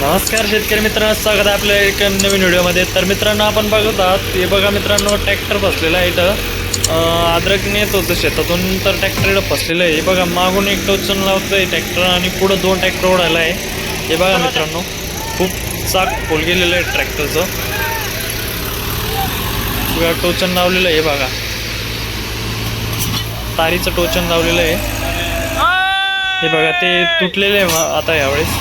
नमस्कार शेतकरी मित्रांनो स्वागत आहे आपल्या एक नवीन व्हिडिओमध्ये. तर मित्रांनो आपण बघत आहात हे बघा मित्रांनो ट्रॅक्टर फसलेला आहे इथं. अद्रक नेत होतं शेतातून तर ट्रॅक्टर इथं फसलेलं आहे. हे बघा मागून एक टोचन लावतोय ट्रॅक्टर आणि पुढं दोन ट्रॅक्टर ओढायला आहे. हे बघा मित्रांनो खूप चाक खोल गेलेलं आहे ट्रॅक्टरचं. बघा टोचन लावलेलं आहे हे बघा. तारीचं टोचन लावलेलं आहे. हे बघा ते तुटलेलं आहे आता यावेळेस.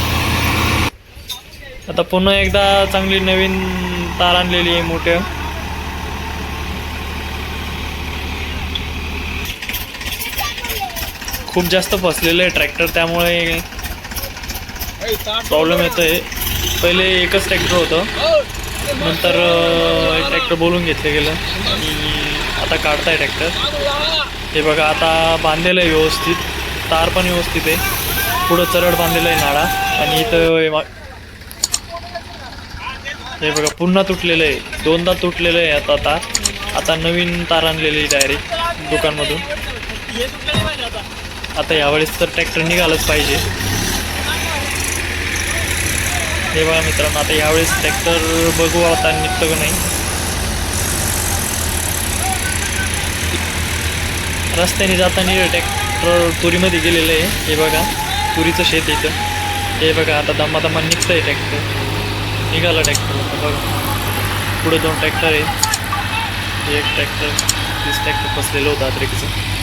आता पुन्हा एकदा चांगली नवीन तार आणलेली आहे मोठ्या खूप जास्त फसलेलं आहे ट्रॅक्टर त्यामुळे प्रॉब्लेम येतोय. पहिले एकच ट्रॅक्टर होतं. नंतर ट्रॅक्टर बोलून घेतलं गेलं. आणि आता काढताय ट्रॅक्टर हे बघा आता बांधलेलं आहे व्यवस्थित. तार पण व्यवस्थित आहे. पुढं चरड बांधलेलं आहे नाळा. आणि इथं हे बघा पुन्हा तुटलेलं आहे. दोनदा तुटलेलं आहे आता तार. आता नवीन तार आणलेली आहे डायरेक्ट दुकानमधून. आता यावेळेस तर ट्रॅक्टर निघालंच पाहिजे. हे बघा मित्रांनो आता यावेळेस ट्रॅक्टर बघू आता निघतं का नाही. रस्त्याने जाताना ट्रॅक्टर तुरीमध्ये गेलेलं आहे. हे बघा तुरीचं शेत आहे इथं. हे बघा आता दमा दमा निघतंय ट्रॅक्टर निघाला ट्रॅक्टर आता बघा. पुढे दोन ट्रॅक्टर आहे. एक ट्रॅक्टर तीस ट्रॅक्टर फसलेलं होतं अद्रेकीचं